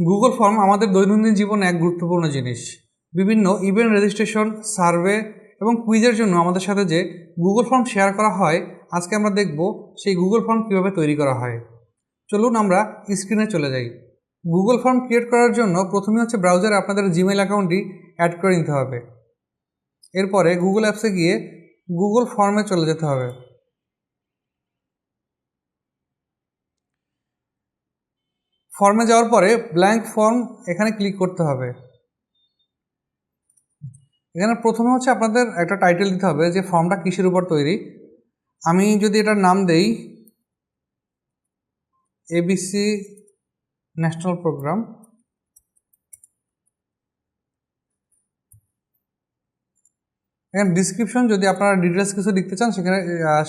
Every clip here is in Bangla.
গুগল ফর্ম আমাদের দৈনন্দিন জীবনে এক গুরুত্বপূর্ণ জিনিস। বিভিন্ন ইভেন্ট রেজিস্ট্রেশন সার্ভে এবং কুইজের জন্য আমাদের সাথে যে গুগল ফর্ম শেয়ার করা হয়, আজকে আমরা দেখব সেই গুগল ফর্ম কীভাবে তৈরি করা হয়। চলুন আমরা স্ক্রিনে চলে যাই। গুগল ফর্ম ক্রিয়েট করার জন্য প্রথমে হচ্ছে ব্রাউজারে আপনাদের জিমেল অ্যাকাউন্টটি অ্যাড করে নিতে হবে। এরপরে গুগল অ্যাপসে গিয়ে গুগল ফর্মে চলে যেতে হবে। ফর্মে যাওয়ার পরে ব্ল্যাঙ্ক ফর্ম এখানে ক্লিক করতে হবে। এখানে প্রথমে হচ্ছে আপনাদের একটা টাইটেল দিতে হবে যে ফর্মটা কিসের উপর তৈরি। আমি যদি এটার নাম দেই এবিসি ন্যাশনাল প্রোগ্রাম এখানে ডিসক্রিপশন যদি আপনারা ডিটেলস কিছু লিখতে চান, সেখানে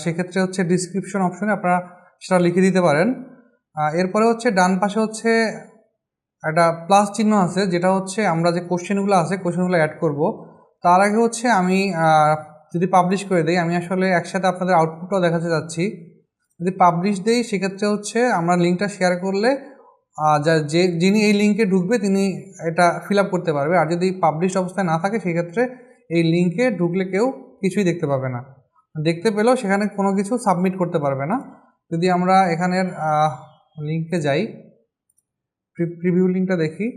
সেক্ষেত্রে হচ্ছে ডিসক্রিপশন অপশনে আপনারা সেটা লিখে দিতে পারেন। এরপরে হচ্ছে ডান পাশে হচ্ছে একটা প্লাস চিহ্ন আছে, যেটা হচ্ছে আমরা যে কোশ্চেনগুলো আছে কোশ্চেনগুলো অ্যাড করব। তার আগে হচ্ছে আমি যদি পাবলিশ করে দিই, আমি আসলে একসাথে আপনাদের আউটপুটটাও দেখাতে যাচ্ছি যদি পাবলিশ দেই, সেক্ষেত্রে হচ্ছে আমরা লিঙ্কটা শেয়ার করলে যা, যে, যিনি এই লিঙ্কে ঢুকবে, তিনি এটা ফিল আপ করতে পারবে। আর যদি পাবলিশ অবস্থায় না থাকে, সেক্ষেত্রে এই লিঙ্কে ঢুকলে কেউ কিছুই দেখতে পাবে না। দেখতে পেলেও সেখানে কোনো কিছু সাবমিট করতে পারবে না। যদি আমরা এখানের লিঙ্কে যাই। প্রিভিউ লিঙ্কটা দেখি।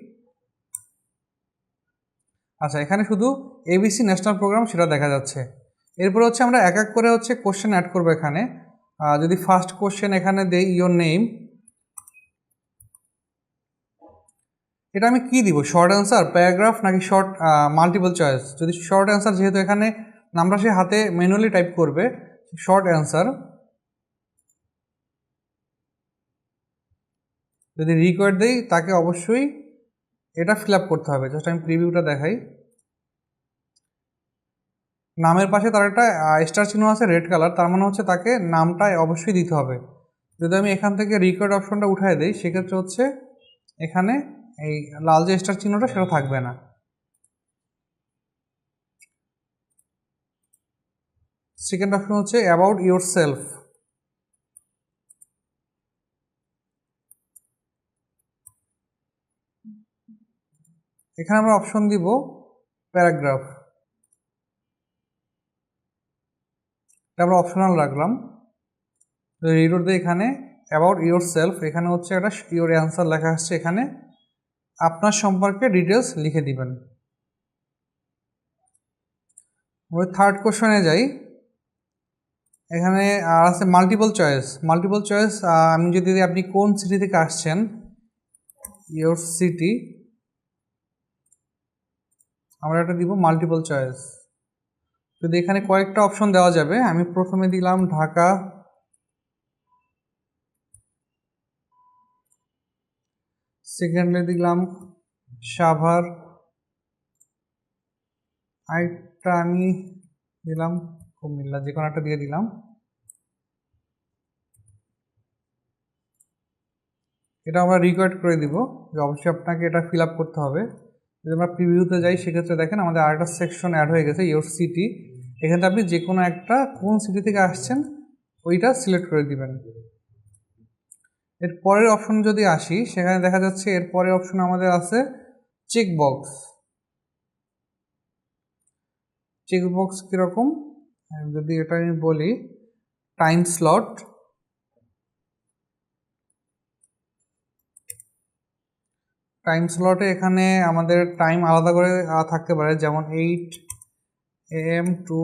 আচ্ছা এখানে শুধু এবিসি ন্যাশনাল প্রোগ্রাম সেটা দেখা যাচ্ছে। এরপর হচ্ছে আমরা এক এক করে হচ্ছে কোশ্চেন অ্যাড করব এখানে। যদি ফার্স্ট কোশ্চেন এখানে দেই ইয়োর নেম এটা আমি কি দিব? শর্ট অ্যান্সার প্যারাগ্রাফ নাকি শর্ট মাল্টিপল চয়েস যদি শর্ট অ্যান্সার যেহেতু এখানে নামটা সে হাতে ম্যানুয়ালি টাইপ করবে শর্ট অ্যান্সার যদি রিকোয়ার্ড দেই, তাকে অবশ্যই এটা ফিল করতে হবে। জাস্ট আমি প্রিভিউটা দেখাই। নামের পাশে তার একটা স্টার চিহ্ন আছে রেড কালার তার মানে হচ্ছে তাকে নামটা অবশ্যই দিতে হবে। যদি আমি এখান থেকে রিকোয়ার্ড অপশনটা উঠাই দিই, সেক্ষেত্রে হচ্ছে এখানে এই লাল যে স্টার চিহ্নটা, সেটা থাকবে না। সেকেন্ড অপশন হচ্ছে অ্যাবাউট ইউর সেলফ এখানে আমরা অপশন দিব প্যারাগ্রাফ এটা আমরা অপশনাল রাখলাম। রিডোর দিয়ে এখানে অ্যাবাউট ইউর সেলফ এখানে হচ্ছে একটা ইউর অ্যান্সার লেখা আসছে এখানে। আপনার সম্পর্কে ডিটেলস লিখে দিবেন। ওই থার্ড কোশ্চেনে যাই। এখানে আর আছে মাল্টিপল চয়েস মাল্টিপল চয়েস আমি যদি আপনি কোন সিটি থেকে আসছেন ইয়োর সিটি আমরা এটা দিব মাল্টিপল চয়েস যদি এখানে কয়েকটা অপশন দেওয়া যাবে, আমি প্রথমে দিলাম ঢাকা সেকেন্ডে দিলাম সাভার, আরেকটা আমি দিলাম কুমিল্লা, যে কোনো একটা দিয়ে দিলাম। এটা আমরা রিকোয়ার্ড করে দিব যে অবশ্যই আপনাকে এটা ফিল আপ করতে হবে। যদি আমরা প্রিভিউতে যাই, সেক্ষেত্রে দেখেন আমাদের আরেকটা সেকশন অ্যাড হয়ে গেছে ইয়োর সিটি এখানে আপনি যে কোনো একটা কোন সিটি থেকে আসছেন, ওইটা সিলেক্ট করে দিবেন। এর পরের অপশন যদি আসি, সেখানে দেখা যাচ্ছে এর পরের অপশন আমাদের আছে চেক বক্স চেক বক্স কীরকম? যদি এটা আমি বলি টাইম স্লট টাইম স্লটে এখানে আমাদের টাইম আলাদা করে থাকতে পারে। যেমন eight AM to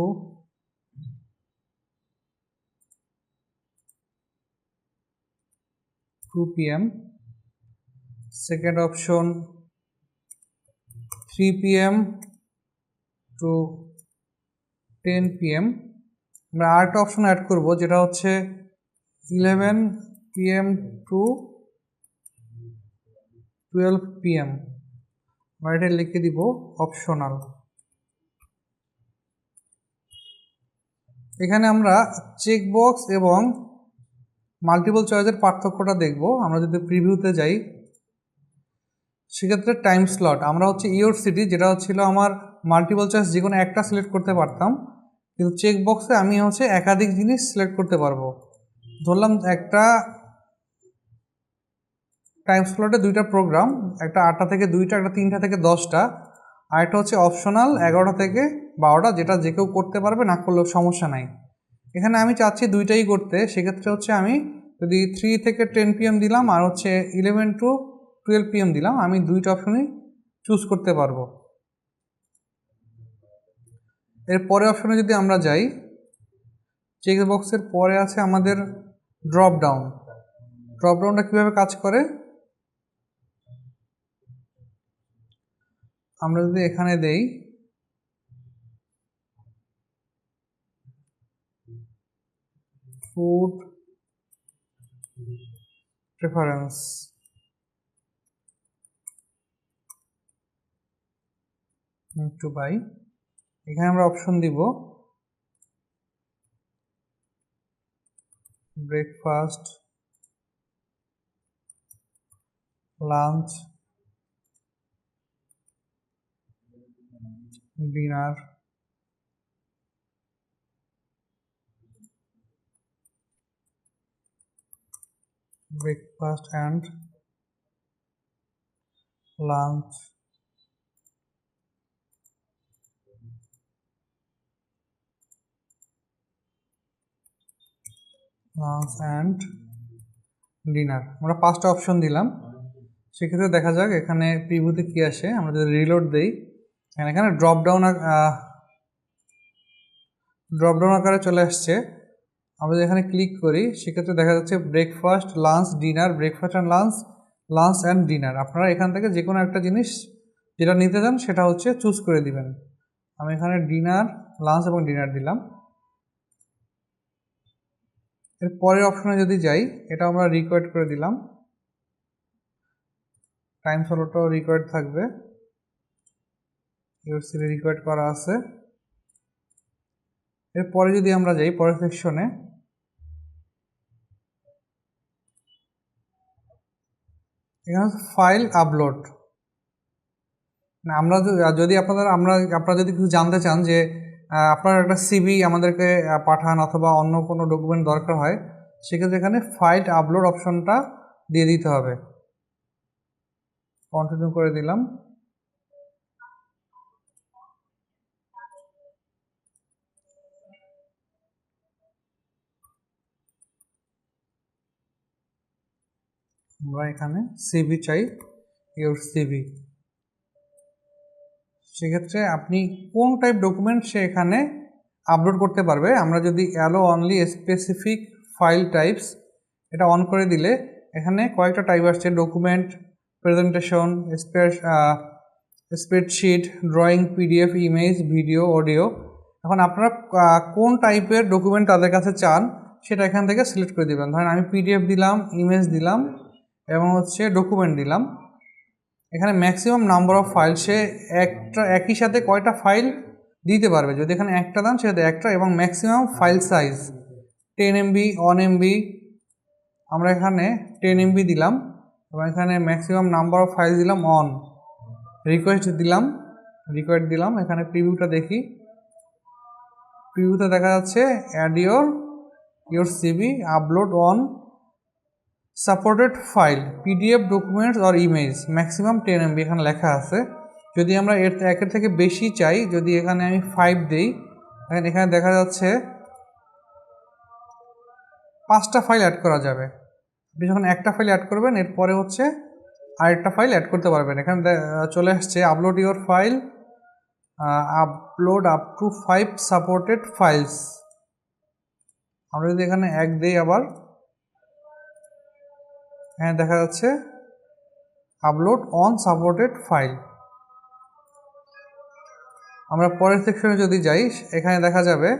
two PM second option three PM to ten PM আমরা আরেকটা অপশন অ্যাড করব, যেটা হচ্ছে eleven PM to twelve PM আমরা এটা লিখে দিব অপশনাল এখানে আমরা চেকবক্স এবং মাল্টিপল চয়েসের পার্থক্যটা দেখব। আমরা যদি প্রিভিউতে যাই, সেক্ষেত্রে টাইম স্লট আমরা হচ্ছে ইয়োর সিটি যেটা হচ্ছিল আমার মাল্টিপল চয়েস যে কোনো একটা সিলেক্ট করতে পারতাম। কিন্তু চেক বক্সে আমি হচ্ছে একাধিক জিনিস সিলেক্ট করতে পারব। ধরলাম একটা টাইম স্লটে দুইটা প্রোগ্রাম একটা আটটা থেকে দুইটা, একটা তিনটা থেকে দশটা, আর একটা হচ্ছে অপশনাল এগারোটা থেকে বারোটা, যেটা যে কেউ করতে পারবে, না করলেও সমস্যা নাই। এখানে আমি চাচ্ছি দুইটাই করতে, সেক্ষেত্রে হচ্ছে আমি যদি থ্রি থেকে টেন পিএম দিলাম, আর হচ্ছে ইলেভেন টু টুয়েলভ পিএম দিলাম, আমি দুইটা অপশনই চুজ করতে পারব। এর পরে অপশনে যদি আমরা যাই চেক বক্সের পরে আছে আমাদের ড্রপ ডাউন ড্রপ ডাউনটা কীভাবে কাজ করে? আমরা যদি এখানে দেই ফুড প্রেফারেন্স টু বাই এখানে আমরা অপশন দিব breakfast lunch dinner. Breakfast and lunch. Lunch and dinner আমরা পাঁচটা অপশন দিলাম। সেক্ষেত্রে দেখা যাক এখানে প্রিভিউতে কী আসে। আমরা যদি রিলোড দেই এখানে ডাউন ড্রপ ডাউন আকারে চলে আসছে। আমরা যদি এখানে ক্লিক করি, সেক্ষেত্রে দেখা যাচ্ছে breakfast lunch dinner breakfast and lunch lunch and dinner আপনারা এখান থেকে যে কোনো একটা জিনিস যেটা নিতে চান, সেটা হচ্ছে চুজ করে দিবেন। আমি এখানে ডিনার লাঞ্চ এবং ডিনার দিলাম। এর পরের অপশনে যদি যাই, এটা আমরা রিকোয়ার্ড করে দিলাম। টাইম স্লটটাও রিকোয়ার্ড থাকবে। ইউরসিলে রিকোয়ার্ড করা আছে। এরপরে যদি আমরা যাই পরের সেকশনে এখানে ফাইল আপলোড আমরা যদি আপনাদের, আমরা, আপনারা যদি কিছু জানতে চান যে আপনার একটা সিবি আমাদেরকে পাঠান অথবা অন্য কোনো ডকুমেন্ট দরকার হয়, সেক্ষেত্রে এখানে ফাইল আপলোড অপশনটা দিয়ে দিতে হবে। কন্টিনিউ করে দিলাম। আমরা এখানে সিবি চাই ইউর সিবি সেক্ষেত্রে আপনি কোন টাইপ ডকুমেন্ট সে এখানে আপলোড করতে পারবে? আমরা যদি allow only specific file types এটা অন করে দিলে এখানে কয়েকটা টাইপ আসছে document presentation spreadsheet drawing PDF image video audio এখন আপনারা কোন টাইপের ডকুমেন্ট তাদের কাছে চান, সেটা এখান থেকে সিলেক্ট করে দেবেন। ধরেন আমি পিডিএফ দিলাম ইমেজ দিলাম এবং হচ্ছে ডকুমেন্ট দিলাম। এখানে ম্যাক্সিমাম নাম্বার অফ ফাইল সে একটা, একই সাথে কয়টা ফাইল দিতে পারবে? যদি এখানে একটা দাম সেটা একটা এবং maximum file size ten MB one MB আমরা এখানে টেন এমবি দিলাম এবং এখানে ম্যাক্সিমাম নাম্বার অফ ফাইল দিলাম অন রিকোয়েস্ট দিলাম রিকোয়েস্ট দিলাম, এখানে প্রিভিউটা দেখি। প্রিভিউতে দেখা যাচ্ছে add your your CV upload one supported file PDF documents or image maximum ten MB এখানে লেখা আছে। যদি আমরা এর একের থেকে বেশি চাই, যদি এখানে আমি ফাইভ দিই এখানে দেখা যাচ্ছে পাঁচটা ফাইল অ্যাড করা যাবে। আপনি যখন একটা ফাইল অ্যাড করবেন এরপরে হচ্ছে আরেকটা ফাইল অ্যাড করতে পারবেন। এখানে চলে আসছে upload your file upload up to five supported files আমরা যদি এখানে এক দিই আবার হ্যাঁ দেখা যাচ্ছে আপলোড অন সাপোর্টেড ফাইল আমরা পরের সেকশনে যদি যাই, এখানে দেখা যাবে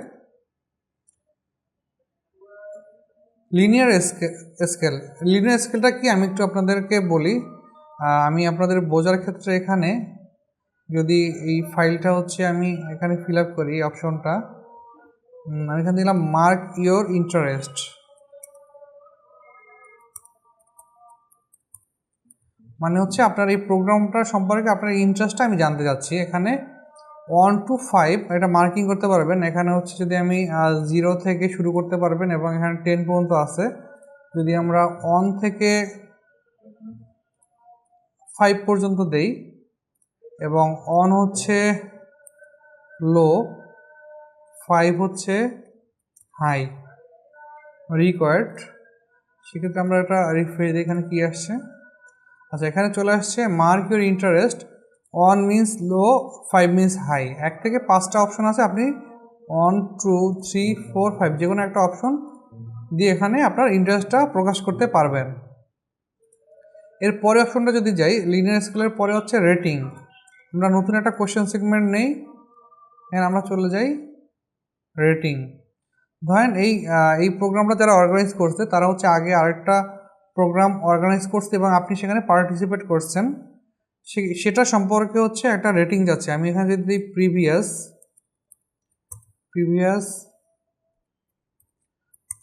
লিনিয়ার স্কেল লিনিয়ার স্কেলটা কি? আমি একটু আপনাদেরকে বলি আমি আপনাদের বোঝার ক্ষেত্রে এখানে যদি এই ফাইলটা হচ্ছে আমি এখানে ফিল আপ করি অপশনটা আমি এখানে দিলাম মার্ক ইয়োর ইন্টারেস্ট মানে হচ্ছে আপনার এই প্রোগ্রামটা সম্পর্কে আপনার ইন্টারেস্টটা আমি জানতে চাচ্ছি। এখানে ওয়ান টু ফাইভ এটা মার্কিং করতে পারবেন। এখানে হচ্ছে যদি আমি জিরো থেকে শুরু করতে পারবেন এবং এখানে টেন পর্যন্ত আছে। যদি আমরা ওয়ান থেকে ফাইভ পর্যন্ত দেই এবং অন হচ্ছে লো ফাইভ হচ্ছে হাই রিকোয়ার্ড সেক্ষেত্রে আমরা এটা রিফ্রেশ এখানে কি আসছে? আচ্ছা এখানে চলে আসছে mark your interest one means low five means high এক থেকে পাঁচটা অপশন আছে, আপনি one two three four five যে কোনো একটা অপশন দিয়ে এখানে আপনার ইন্টারেস্টটা প্রকাশ করতে পারবেন। এর পরে অপশনটা যদি যাই লিনিয়ার স্কেলের পরে হচ্ছে রেটিং আমরা নতুন একটা কোয়েশ্চেন সেগমেন্ট নেই এখানে আমরা চলে যাই রেটিং ধরেন এই এই প্রোগ্রামটা যারা অর্গানাইজ করছে, তারা হচ্ছে আগে আরেকটা প্রোগ্রাম অর্গানাইজ করছে এবং আপনি সেখানে পার্টিসিপেট করছেন সেটা সম্পর্কে হচ্ছে একটা রেটিং যাচ্ছে। আমি এখানে যদি প্রিভিয়াস প্রিভিয়াস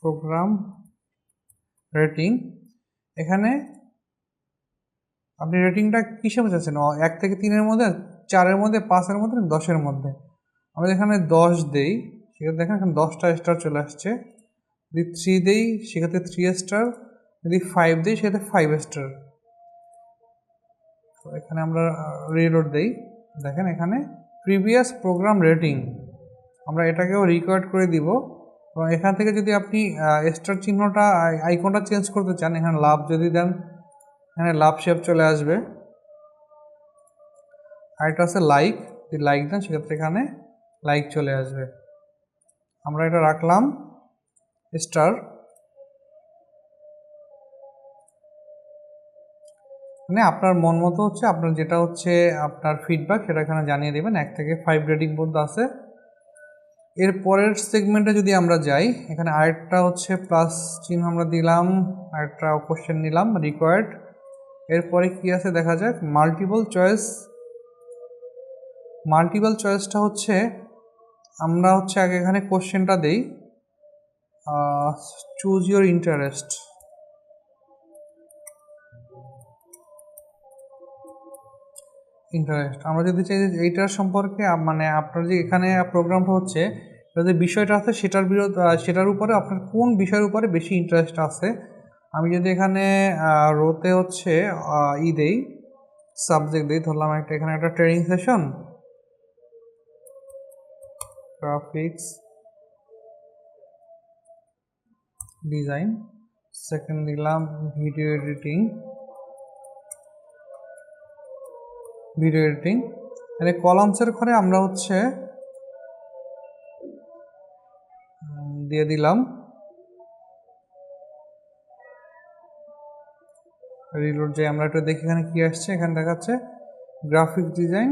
প্রোগ্রাম রেটিং এখানে আপনি রেটিংটা কিসে বোঝাচ্ছেন এক থেকে তিনের মধ্যে, চারের মধ্যে, পাঁচের মধ্যে দশের মধ্যে? আমরা এখানে দশ দেই, সেক্ষেত্রে দেখেন এখানে দশটা স্টার চলে আসছে। যদি থ্রি দেই, সেক্ষেত্রে থ্রি স্টার যদি ফাইভ দিই সেক্ষেত্রে ফাইভ স্টার তো এখানে আমরা রিলোড দেই। দেখেন এখানে প্রিভিয়াস প্রোগ্রাম রেটিং আমরা এটাকেও রিকোয়ার্ড করে দিব। এবং এখান থেকে যদি আপনি স্টার চিহ্নটা আইকনটা চেঞ্জ করতে চান, এখানে লাভ যদি দেন, এখানে লাভ শেপ চলে আসবে। আর এটা হচ্ছে লাইক যদি লাইক দেন, সেক্ষেত্রে এখানে লাইক চলে আসবে। আমরা এটা রাখলাম স্টার মানে আপনার মন মতো হচ্ছে আপনার যেটা হচ্ছে আপনার ফিডব্যাক সেটা এখানে জানিয়ে দেবেন। এক থেকে ফাইভ রেটিং পর্যন্ত আছে। এর পরের সেগমেন্টে যদি আমরা যাই, এখানে আরেকটা হচ্ছে প্লাস চিহ্ন আমরা দিলাম, আরেকটা কোশ্চেন নিলাম রিকোয়ার্ড এরপরে কি আছে দেখা যাক মাল্টিপল চয়েস মাল্টিপল চয়েসটা হচ্ছে, আমরা হচ্ছে আগে এখানে কোশ্চেনটা দেই। চুজ ইউর ইন্টারেস্ট ইন্টারেস্ট আমরা যদি চাই যে এইটার সম্পর্কে মানে আপনার যে এখানে প্রোগ্রামটা হচ্ছে যে বিষয়টা আছে সেটার বিরোধ সেটার উপরে আপনার কোন বিষয়ের উপরে বেশি ইন্টারেস্ট আছে? আমি যদি এখানে রোতে হচ্ছে ই দেই সাবজেক্ট দিই, ধরলাম একটা, এখানে একটা training session graphics design second দিলাম ভিডিও এডিটিং ভিডিও এডিটিং এখানে কলামসের ঘরে আমরা হচ্ছে দিয়ে দিলাম। রিলোড যে আমরা একটু দেখি এখানে কি আসছে, এখানে দেখাচ্ছে গ্রাফিক ডিজাইন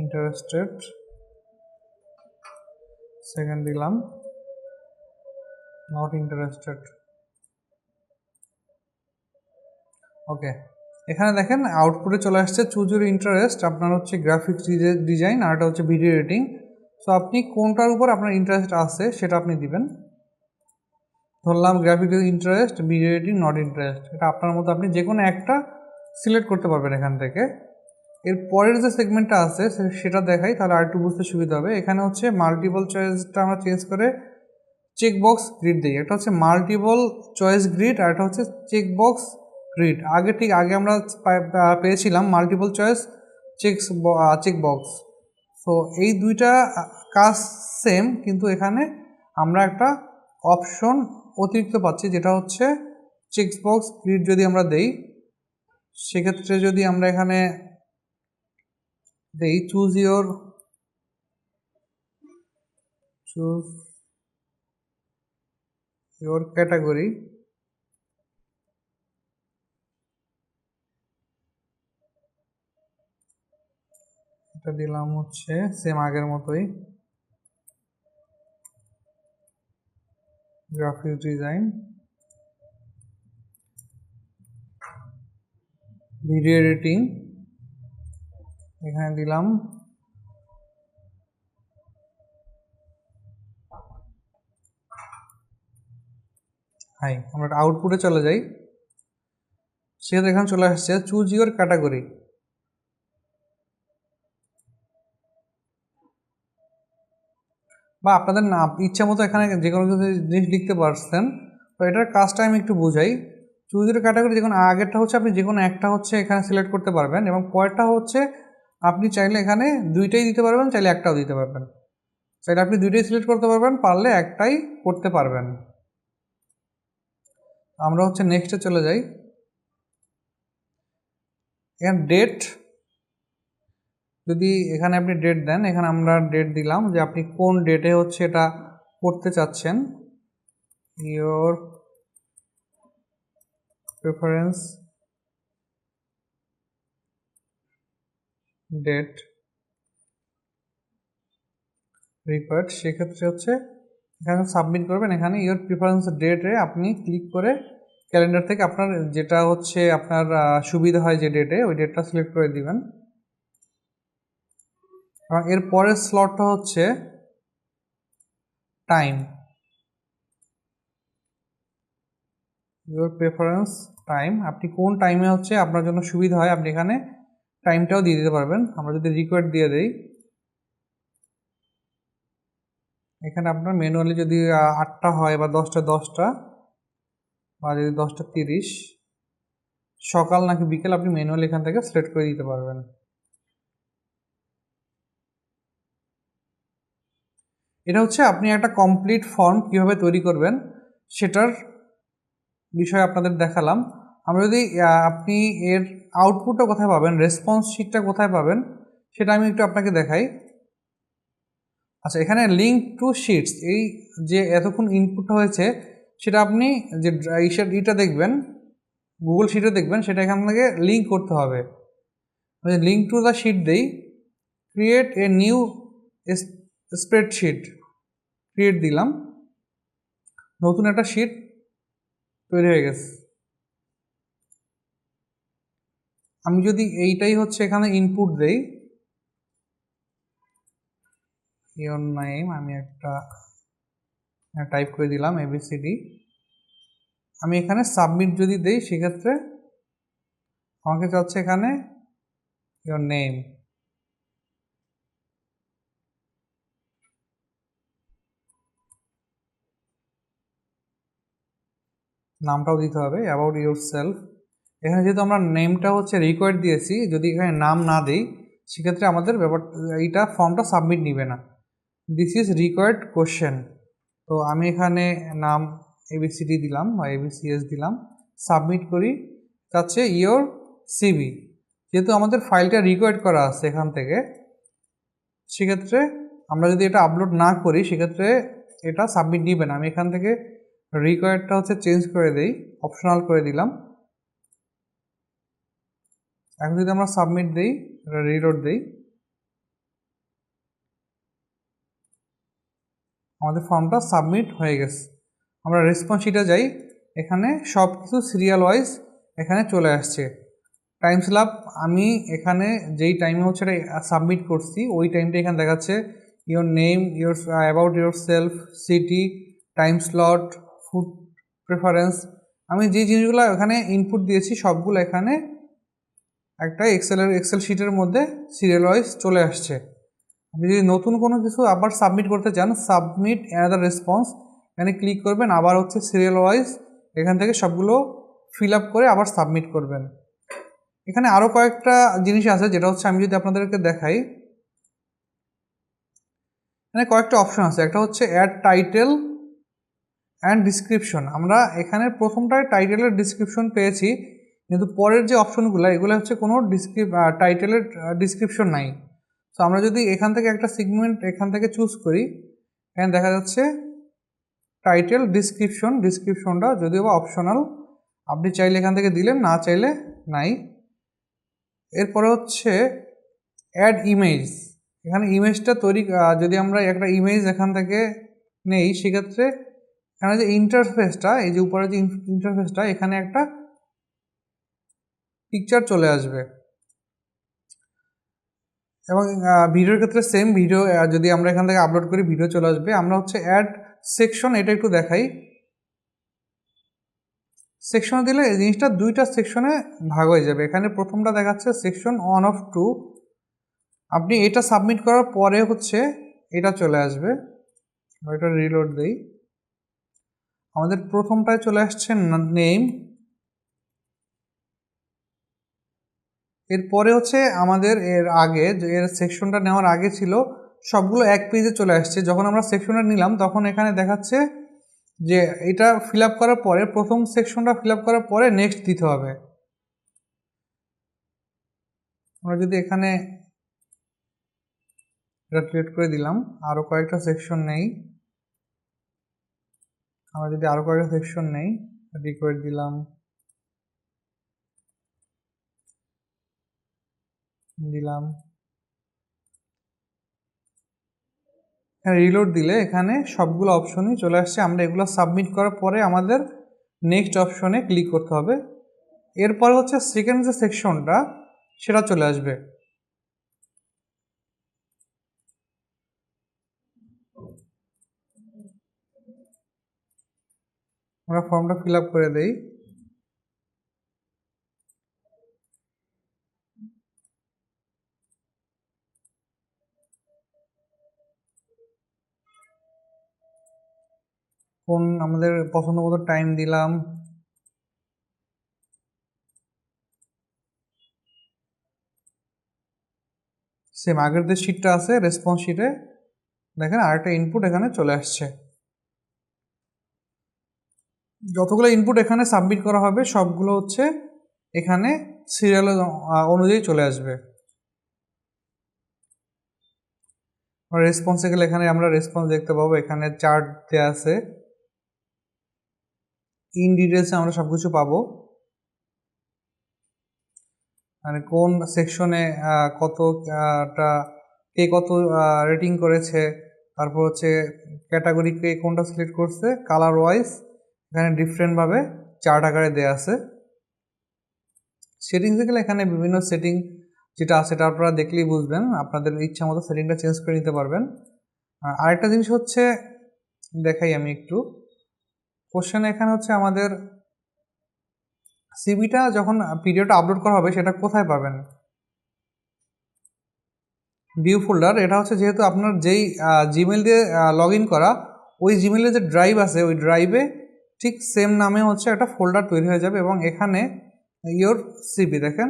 ইন্টারেস্টেড সেকেন্ড দিলাম। নট ইন্টারেস্টেড ওকে এখানে দেখেন আউটপুটে চলে আসছে চুজ ইউর ইন্টারেস্ট আপনার হচ্ছে গ্রাফিক্স ডিজাইন আর এটা হচ্ছে ভিডিও এডিটিং সো আপনি কোনটার উপর আপনার ইন্টারেস্ট আছে সেটা আপনি দিবেন। ধরলাম graphic interest video editing not interest এটা আপনার মতো আপনি যে কোনো একটা সিলেক্ট করতে পারবেন এখান থেকে। এর পরের যে সেগমেন্টটা আছে সেটা দেখাই, তাহলে আর একটু বুঝতে সুবিধা হবে। এখানে হচ্ছে মাল্টিপল চয়েসটা আমরা চেঞ্জ করে চেক বক্স গ্রিড দিই একটা হচ্ছে মাল্টিপল চয়েস গ্রিড আর একটা হচ্ছে চেক বক্স গ্রিড আগে ঠিক আগে আমরা পেয়েছিলাম multiple choice checks check box so এই দুইটা কাজ সেম কিন্তু এখানে আমরা একটা অপশন অতিরিক্ত পাচ্ছি, যেটা হচ্ছে চেক বক্স গ্রিড যদি আমরা দেই, সেক্ষেত্রে যদি আমরা এখানে দেই choose your choose your category এটা দিলাম হচ্ছে সেম আগের মতোই। গ্রাফিক ডিজাইন ভিডিও এডিটিং এখানে দিলাম হাই আমরা আউটপুটে চলে যাই। সেক্ষেত্রে এখানে চলে আসছে চুজ ইউর ক্যাটাগরি বা আপনাদের না ইচ্ছা মতো এখানে যে কোনো জিনিস লিখতে পারছেন তো এটার কাজটা আমি একটু বোঝাই। চুজ ক্যাটাগরি যে কোনো আগেরটা হচ্ছে, আপনি যে কোনো একটা হচ্ছে এখানে সিলেক্ট করতে পারবেন এবং পরেরটা হচ্ছে, আপনি চাইলে এখানে দুইটাই দিতে পারবেন, চাইলে একটাও দিতে পারবেন। চাইলে আপনি দুইটাই সিলেক্ট করতে পারবেন, পারলে একটাই করতে পারবেন। আমরা হচ্ছে নেক্সটে চলে যাই। এখানে ডেট যদি এখানে আপনি ডেট দেন, এখানে আমরা ডেট দিলাম যে আপনি কোন ডেটে হচ্ছে এটা করতে চাচ্ছেন। ইয়োর প্রেফারেন্স ডেট রিকোয়ার্ড সেক্ষেত্রে হচ্ছে এখানে সাবমিট করবেন। এখানে ইয়োর প্রিফারেন্স ডেটে আপনি ক্লিক করে ক্যালেন্ডার থেকে আপনার যেটা হচ্ছে আপনার সুবিধা হয় যে ডেটে ওই ডেটটা সিলেক্ট করে দিবেন। এবং এর পরের স্লটটা হচ্ছে টাইম ইউর প্রেফারেন্স টাইম আপনি কোন টাইমে হচ্ছে আপনার জন্য সুবিধা হয়, আপনি এখানে টাইমটাও দিয়ে দিতে পারবেন। আমরা যদি রিকোয়ার্ড দিয়ে দেই এখানে আপনার ম্যানুয়ালি যদি আটটা হয় বা দশটা দশটা বা যদি দশটা তিরিশ, সকাল নাকি বিকেল আপনি ম্যানুয়ালি এখান থেকে সিলেক্ট করে দিতে পারবেন। এটা হচ্ছে আপনি একটা কমপ্লিট ফর্ম কীভাবে তৈরি করবেন, সেটার বিষয়ে আপনাদের দেখালাম। আমরা যদি আপনি এর আউটপুটটা কোথায় পাবেন রেসপন্স শিটটা কোথায় পাবেন, সেটা আমি একটু আপনাকে দেখাই। আচ্ছা এখানে লিঙ্ক টু শিটস এই যে এতক্ষণ ইনপুটটা হয়েছে, সেটা আপনি যে ইসের ইটা দেখবেন গুগল শিটে দেখবেন, সেটা এখান থেকে লিঙ্ক করতে হবে। লিঙ্ক টু দ্য শিট দেই create a new spreadsheet create দিলাম। নতুন একটা শিট তৈরি হয়ে গেছে। আমি যদি এইটাই হচ্ছে এখানে ইনপুট দেই ইওর নেম আমি একটা টাইপ করে দিলাম এবিসিডি আমি এখানে সাবমিট যদি দেই, সেক্ষেত্রে আমাকে চাচ্ছে এখানে ইওর নেম নামটাও দিতে হবে অ্যাবাউট ইউর সেলফ এখানে যেহেতু আমরা নেমটা হচ্ছে রিকোয়ার্ড দিয়েছি, যদি এখানে নাম না দিই, সেক্ষেত্রে আমাদের ব্যাপার, এইটা ফর্মটা সাবমিট নিবে না। দিস ইজ রিকোয়ার্ড কোশ্চেন তো আমি এখানে নাম এবিসিডি দিলাম বা এবিসিএস দিলাম। সাবমিট করি। চাচ্ছে ইয়োর সিবি যেহেতু আমাদের ফাইলটা রিকোয়ার্ড করা আছে এখান থেকে, সেক্ষেত্রে আমরা যদি এটা আপলোড না করি, সেক্ষেত্রে এটা সাবমিট নিবে না। আমি এখান থেকে রিকোয়ার্ডটা হচ্ছে চেঞ্জ করে দেই অপশনাল করে দিলাম। এখন যদি আমরা সাবমিট দিই, এটা রিলোড দিই। আমাদের ফর্মটা সাবমিট হয়ে গেছে। আমরা রেসপন্স শিটে যাই। এখানে সব কিছু সিরিয়াল ওয়াইজ এখানে চলে আসছে। টাইম স্ল্যাব আমি এখানে যেই টাইমে হচ্ছে সাবমিট করছি, ওই টাইমটা এখানে দেখাচ্ছে your name your about yourself city time slot food preference আমি যে জিনিসগুলো এখানে ইনপুট দিয়েছি, সবগুলো এখানে একটা এক্সেলের এক্সেল শিটের মধ্যে সিরিয়াল ওয়াইজ চলে আসছে। আপনি যদি নতুন কোনো কিছু আবার সাবমিট করতে চান সাবমিট অ্যানাদার রেসপন্স এখানে ক্লিক করবেন, আবার হচ্ছে সিরিয়াল ওয়াইজ এখান থেকে সবগুলো ফিল আপ করে আবার সাবমিট করবেন। এখানে আরও কয়েকটা জিনিস আছে, যেটা হচ্ছে আমি যদি আপনাদেরকে দেখাই। এখানে কয়েকটা অপশন আছে, একটা হচ্ছে অ্যাড টাইটেল অ্যান্ড ডিসক্রিপশন আমরা এখানে প্রথমটায় টাইটেলের ডিসক্রিপশন পেয়েছি, কিন্তু পরের যে অপশনগুলো এগুলো হচ্ছে কোনো ডিসক্রিপ টাইটেলের ডিসক্রিপশন নাই। তো আমরা যদি এখান থেকে একটা সিগমেন্ট এখান থেকে চুজ করি এখানে দেখা যাচ্ছে টাইটেল ডিসক্রিপশন ডিসক্রিপশনটা যদিও বা অপশনাল আপনি চাইলে এখান থেকে দিলেন, না চাইলে নাই। এরপরে হচ্ছে অ্যাড ইমেজ এখানে ইমেজটা তৈরি যদি আমরা একটা ইমেজ এখান থেকে নেই, সেক্ষেত্রে এখানে যে ইন্টারফেসটা এই যে উপরে যে ইন্টারফেসটা এখানে একটা পিকচার চলে আসবে। এবং ভিডিওর ক্ষেত্রে সেম ভিডিও যদি আমরা এখান থেকে আপলোড করি ভিডিও চলে আসবে। আমরা হচ্ছে অ্যাড সেকশন এটা একটু দেখাই। সেকশনে দিলে এই জিনিসটা দুইটা সেকশনে ভাগ হয়ে যাবে। এখানে প্রথমটা দেখাচ্ছে সেকশন ওয়ান অফ টু আপনি এটা সাবমিট করার পরে হচ্ছে এটা চলে আসবে। এটা রিলোড দেই। আমাদের প্রথমটায় চলে আসছে নেম এরপরে হচ্ছে আমাদের এর আগে এর সেকশনটা নেওয়ার আগে ছিল, সবগুলো এক পেজে চলে আসছে। যখন আমরা সেকশনটা নিলাম, তখন এখানে দেখাচ্ছে যে এটা ফিল করার পরে, প্রথম সেকশনটা ফিল করার পরে নেক্সট দিতে হবে। আমরা যদি এখানে এটা ক্রিয়েট করে দিলাম আরও কয়েকটা সেকশন নেই। আমরা যদি আরও কয়েকটা সেকশন নেই রিকোয়েট দিলাম। দিলাম। হ্যাঁ রিলোড দিলে এখানে সবগুলো অপশনই চলে আসছে। আমরা এগুলো সাবমিট করার পরে আমাদের নেক্সট অপশনে ক্লিক করতে হবে। এরপর হচ্ছে সেকেন্ড যে সেকশনটা সেটা চলে আসবে। আমরা ফর্মটা ফিল আপ করে দেই। কোন আমাদের পছন্দ মতো টাইম দিলাম। সেম আগের যে শিটটা আছে রেসপন্স শিটে দেখেন আরেকটা ইনপুট এখানে চলে আসছে। যতগুলো ইনপুট এখানে সাবমিট করা হবে, সবগুলো হচ্ছে এখানে সিরিয়াল অনুযায়ী চলে আসবে। রেসপন্সে গেলে এখানে আমরা রেসপন্স দেখতে পাবো। এখানে চার্ট দেওয়া আছে। ইন ডিটেলসে আমরা সব কিছু পাবো। মানে কোন সেকশনে কতটা কে কত রেটিং করেছে, তারপর হচ্ছে ক্যাটাগরি কে কোনটা সিলেক্ট করছে কালার ওয়াইজ এখানে ডিফারেন্টভাবে চার্ট আকারে দেওয়া আছে। সেটিংসে গেলে এখানে বিভিন্ন সেটিং যেটা আছে সেটা আপনারা দেখলেই বুঝবেন। আপনাদের ইচ্ছা মতো সেটিংটা চেঞ্জ করে নিতে পারবেন। আরেকটা জিনিস হচ্ছে, দেখাই আমি একটু। কোশ্চেন এখানে হচ্ছে আমাদের সিবিটা যখন পিডিএফটা আপলোড করা হবে সেটা কোথায় পাবেন? ভিউ ফোল্ডার এটা হচ্ছে যেহেতু আপনার যেই জিমেল দিয়ে লগ ইন করা, ওই জিমেলের যে ড্রাইভ আছে, ওই ড্রাইভে ঠিক সেম নামে হচ্ছে একটা ফোল্ডার তৈরি হয়ে যাবে এবং এখানে ইয়োর সিবি দেখেন?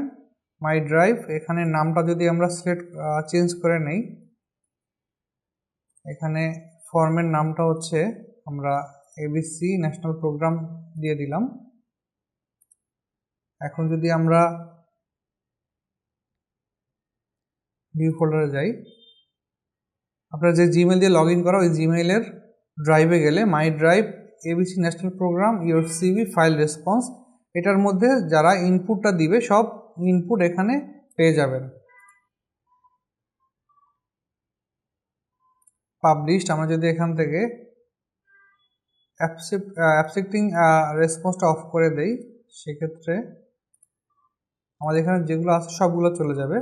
মাই ড্রাইভ এখানে নামটা যদি আমরা সিলেক্ট চেঞ্জ করে নেই, এখানে ফর্মের নামটা হচ্ছে আমরা এবিসি ন্যাশনাল প্রোগ্রাম দিয়ে দিলাম। এখন যদি আমরা ভিউ ফোল্ডারে যাই, আপনারা যে জিমেল দিয়ে লগ ইন করা, ওই জিমেইলের ড্রাইভে গেলে my drive ABC national programme your CB file response এটার মধ্যে যারা ইনপুটটা দিবে, সব ইনপুট এখানে পেয়ে যাবেন। পাবলিশড আমরা যদি এখান থেকে অ্যাপসেপ্টিং রেসপন্সটা অফ করে দেই, সেক্ষেত্রে আমাদের এখানে যেগুলো আছে সবগুলো চলে যাবে।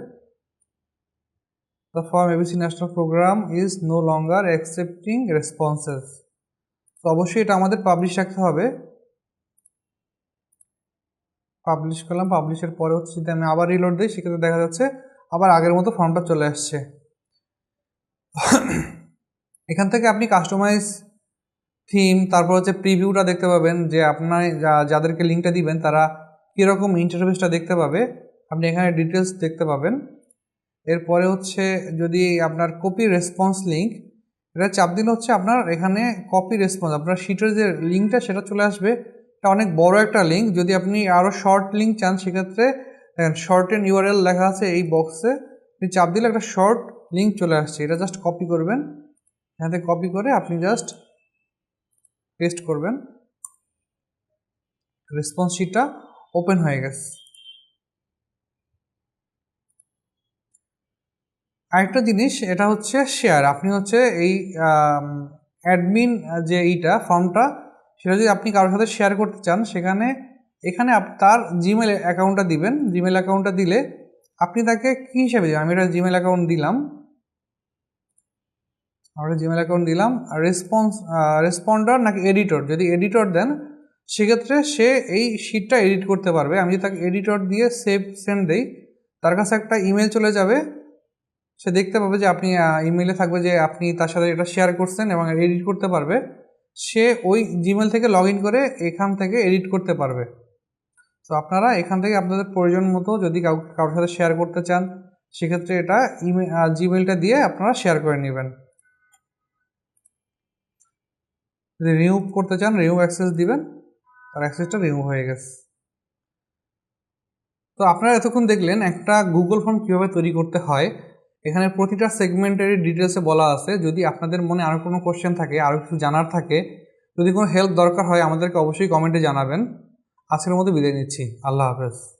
The form ABC national programme is no longer accepting responses তো অবশ্যই এটা আমাদের পাবলিশ রাখতে হবে। পাবলিশ করলাম পাবলিশের পরে হচ্ছে যদি আমি আবার রিলোড দিই, সেক্ষেত্রে দেখা যাচ্ছে আবার আগের মতো ফর্মটা চলে আসছে। এখান থেকে আপনি কাস্টমাইজ থিম তারপর হচ্ছে প্রিভিউটা দেখতে পাবেন যে আপনার যাদেরকে লিঙ্কটা দিবেন, তারা কীরকম ইন্টারফেসটা দেখতে পাবে, আপনি এখানে ডিটেলস দেখতে পাবেন। এরপরে হচ্ছে যদি আপনার কপি রেসপন্স লিঙ্ক এটা চাপ দিলে হচ্ছে আপনার এখানে কপি রেসপন্স আপনার শিটের যে লিঙ্কটা সেটা চলে আসবে। এটা অনেক বড় একটা লিঙ্ক যদি আপনি আরও শর্ট লিঙ্ক চান সেক্ষেত্রে, দেখেন শর্ট এন্ড ইউআরএল লেখা আছে এই বক্সে আপনি চাপ দিলে একটা শর্ট লিঙ্ক চলে আসছে, এটা জাস্ট কপি করবেন। এখান থেকে কপি করে আপনি জাস্ট পেস্ট করবেন। রেসপন্স শিটটা ওপেন হয়ে গেছে। আরেকটা জিনিস, এটা হচ্ছে শেয়ার আপনি হচ্ছে এই অ্যাডমিন যে এইটা ফর্মটা সেটা যদি আপনি কারোর সাথে শেয়ার করতে চান, সেখানে, এখানে তার জিমেল অ্যাকাউন্টটা দিবেন। জিমেল অ্যাকাউন্টটা দিলে আপনি তাকে কী হিসাবে দেবেন? আমি এটা জিমেল অ্যাকাউন্ট দিলাম। আমরা জিমেল অ্যাকাউন্ট দিলাম রেসপন্স রেসপন্ডার নাকি এডিটর যদি এডিটর দেন, সেক্ষেত্রে সে এই শিটটা এডিট করতে পারবে। আমি যদি তাকে এডিটর দিয়ে সেভ সেন্ড দেই, তার কাছে একটা ইমেল চলে যাবে। সে দেখতে পাবে যে আপনি ইমেলে থাকবে যে আপনি তার সাথে এটা শেয়ার করছেন এবং এডিট করতে পারবে। সে ওই জিমেল থেকে লগ করে এখান থেকে এডিট করতে পারবে। তো আপনারা এখান থেকে আপনাদের প্রয়োজন মতো যদি কাউ, কারোর সাথে শেয়ার করতে চান, সেক্ষেত্রে এটা ইমেল জিমেলটা দিয়ে আপনারা শেয়ার করে নেবেন। যদি রিমুভ করতে চান রিমুভ অ্যাক্সেস দিবেন আর অ্যাক্সেসটা রিমুভ হয়ে গেছে। তো আপনারা এতক্ষণ দেখলেন একটা গুগল ফর্ম কীভাবে তৈরি করতে হয়। এখানে প্রতিটা সেগমেন্টেরই ডিটেলসে বলা আছে। যদি আপনাদের মনে আরও কোনো কোশ্চেন থাকে আরও কিছু জানার থাকে, যদি কোনো হেল্প দরকার হয়, আমাদেরকে অবশ্যই কমেন্টে জানাবেন। আজকের মতো বিদায় নিচ্ছি। আল্লাহ হাফেজ।